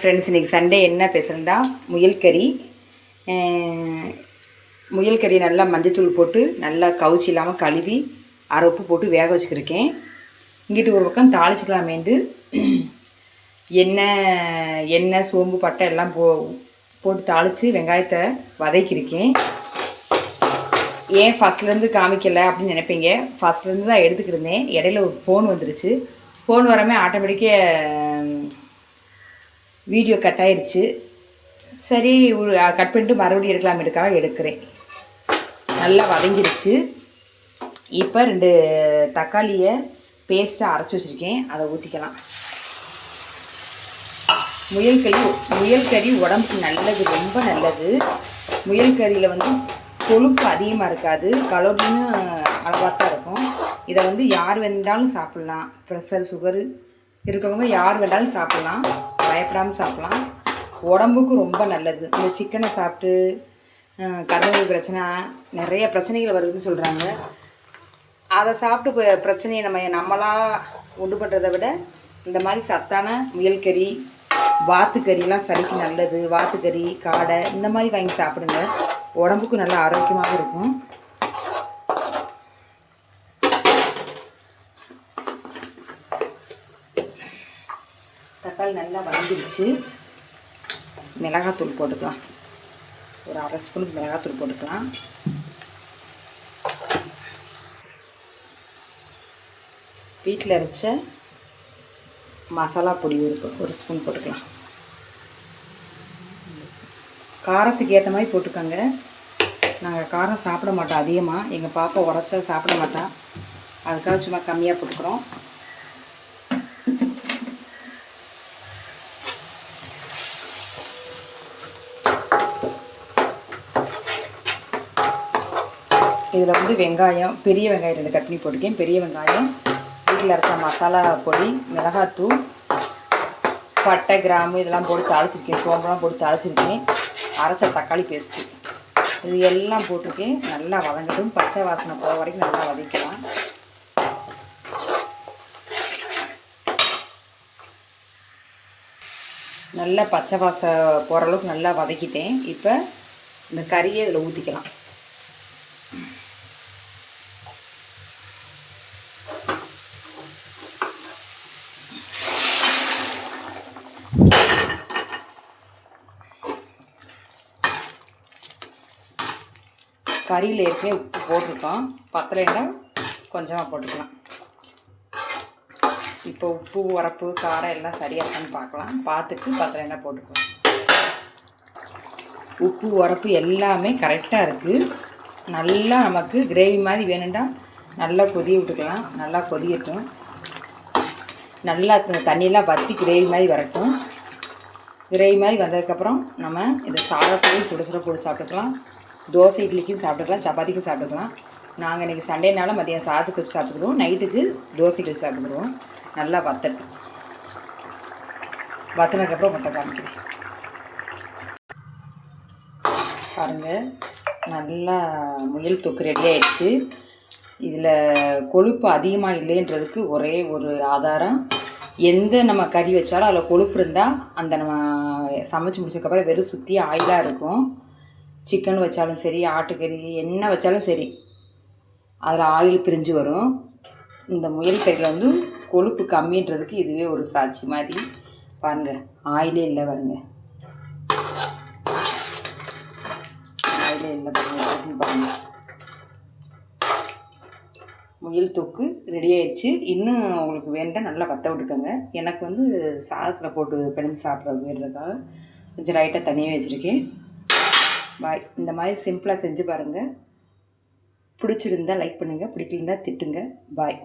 Friends இன்றைக்கி Sunday என்ன பேசுகிறேன்டா முயல் கறி. முயல் கறி நல்லா மஞ்சத்தூள் போட்டு நல்லா கவுச்சி இல்லாமல் கழுவி அரை உப்பு போட்டு வேக வச்சுக்கிருக்கேன். இங்கிட்டு ஒரு பக்கம் தாளிச்சிக்கலாமேண்டு எண்ணெய் எண்ணெய் சோம்பு பட்டை எல்லாம் போ போட்டு தாளித்து வெங்காயத்தை வதக்கியிருக்கேன் ஏன் ஃபஸ்ட்லேருந்து காமிக்கலை அப்படின்னு நினைப்பீங்க? ஃபஸ்ட்லேருந்து தான் எடுத்துக்கிருந்தேன் இடையில ஒரு ஃபோன் வந்துருச்சு. ஃபோன் வரமே ஆட்டோமேட்டிக்காக வீடியோ கட் ஆயிடுச்சு. சரி ஒரு கட் பண்ணிட்டு மறுபடியும் எடுக்கலாம் எடுக்காக எடுக்கிறேன். நல்லா வதங்கிடுச்சு இப்போ ரெண்டு தக்காளியை பேஸ்ட்டாக அரைச்சி வச்சுருக்கேன். அதை ஊற்றிக்கலாம் முயல் கறி முயல் கறி உடம்புக்கு நல்லது ரொம்ப நல்லது. முயல் கறியில் வந்து கொழுப்பு அதிகமாக இருக்காது. கலோரின்னு அளவாக தான் இருக்கும். இதை வந்து யார் வேண்டாலும் சாப்பிட்லாம். ப்ரெஷர் சுகரு இருக்கவங்க யார் வேண்டாலும் சாப்பிட்லாம். பயப்படாமல் சாப்பிட்லாம். உடம்புக்கு ரொம்ப நல்லது. இந்த சிக்கனை சாப்பிட்டு அஹ், பிரச்சனை நிறைய பிரச்சனைகள் வருதுன்னு சொல்கிறாங்க அதை சாப்பிட்டு ப- பிரச்சனையை நம்ம நம்மளாக உண்டு பண்ணுறதை விட இந்த மாதிரி சத்தான முயல்கறி வாத்துக்கறிலாம் சளிக்கு நல்லது. வாத்துக்கறி காடை இந்த மாதிரி வாங்கி சாப்பிடுங்க. உடம்புக்கும் நல்லா ஆரோக்கியமாகவும் இருக்கும். தக்காளி நல்லா வதங்கிடுச்சு. மிளகாத்தூள் போட்டுக்கலாம். ஒரு அரை ஸ்பூனுக்கு மிளகாத்தூள் போட்டுக்கலாம். வீட்டில் அரைச்ச மசாலா பொடி ஒரு ஒரு ஸ்பூன் போட்டுக்கலாம். காரத்துக்கு ஏற்ற மாதிரி போட்டுக்கோங்க. நாங்கள் காரம் சாப்பிட மாட்டோம் அதிகமாக எங்கள் பாப்பா உரைச்சா சாப்பிட மாட்டா. அதுக்காக சும்மா கம்மியாக போட்டுக்கிறோம். இதில் வந்து வெங்காயம் பெரிய வெங்காயம் ரெண்டு கட் பண்ணி போட்டிருக்கேன். பெரிய வெங்காயம் வீட்டில் அரைச்ச மசாலா பொடி மிளகாத்தூள் பட்டை கிராம்பு இதெல்லாம் போட்டு தாளிச்சிருக்கேன். சோம்பெல்லாம் போட்டு தாளிச்சிருக்கேன். அரைச்ச தக்காளி பேஸ்ட்டு இது எல்லாம் போட்டிருக்கேன். நல்லா வதங்கட்டும். பச்சை வாசனை போகிற வரைக்கும் நல்லா வதக்கலாம் நல்லா பச்சை வாசம் போகிற அளவுக்கு நல்லா வதக்கிட்டேன். இப்போ இந்த கறியை இதில் ஊற்றிக்கலாம் கறியில் ஏற்கனவே உப்பு போட்டிருக்கோம். பத்தலைன்னா கொஞ்சமாக போட்டுக்கலாம். இப்போ உப்பு உரப்பு காரம் எல்லாம் சரியாக இருக்கான்னு பார்க்கலாம். பார்த்துட்டு பத்தலைன்னா போட்டுக்கலாம். உப்பு உரப்பு எல்லாமே கரெக்டாக இருக்குது நல்லா நமக்கு கிரேவி மாதிரி வேணும்டா நல்லா கொதிய விட்டுக்கலாம். நல்லா கொதியட்டும். நல்லா தண்ணியெல்லாம் வற்றி கிரேவி மாதிரி வரட்டும். கிரேவி மாதிரி வந்ததுக்கப்புறம் நம்ம இந்த சாதத்தையும் சுட சுட போட்டு சாப்பிட்டுக்கலாம். தோசை இட்லிக்கும் சாப்பிட்டுக்கலாம் சப்பாத்திக்கும் சாப்பிட்டுக்கலாம். நாங்கள் இன்றைக்கி சண்டேனால மதியம் சாதத்துக்கு வச்சு சாப்பிட்டுக்கிறோம் நைட்டுக்கு தோசைக்கு வச்சு சாப்பிட்டுக்கிறோம் நல்லா வத்தட்டும் வத்தினதுக்கப்புறம் மொத்தம் காமிக்கிறேன். பாருங்கள் நல்லா முயல் தொக்கு ரெடி ஆயிடுச்சு. இதில் கொழுப்பு அதிகமாக இல்லைன்றதுக்கு ஒரே ஒரு ஆதாரம் எந்த நம்ம கறி வச்சாலும் அதில் கொழுப்பு இருந்தால் அந்த நம்ம சமைச்சு முடிச்சதுக்கப்புறம் வெறும் சுற்றி ஆயிலாக இருக்கும். சிக்கன் வச்சாலும் சரி ஆட்டுக்கறி என்ன வச்சாலும் சரி அதில் ஆயில் பிரிஞ்சு வரும். இந்த முயல் கறியில் வந்து கொழுப்பு கம்மின்றதுக்கு இதுவே ஒரு சாட்சி மாதிரி பாருங்கள் ஆயிலே இல்லை பாருங்க. ஆயிலே இல்லை பாருங்க பாருங்க. முயல் தொக்கு ரெடி ஆயிடுச்சு. இன்னும் உங்களுக்கு வேண்டாம் நல்லா வத்த விட்டுக்கோங்க. எனக்கு வந்து சாதத்தில் போட்டு பிணைஞ்சு சாப்பிட்றது வேணுறதுக்காக கொஞ்சம் லைட்டாக தனியாக வச்சுருக்கேன். பாய் இந்த மாதிரி சிம்பிளாக செஞ்சு பாருங்கள் பிடிச்சிருந்தா லைக் பண்ணுங்கள் பிடிக்கலந்தா திட்டுங்க. பாய்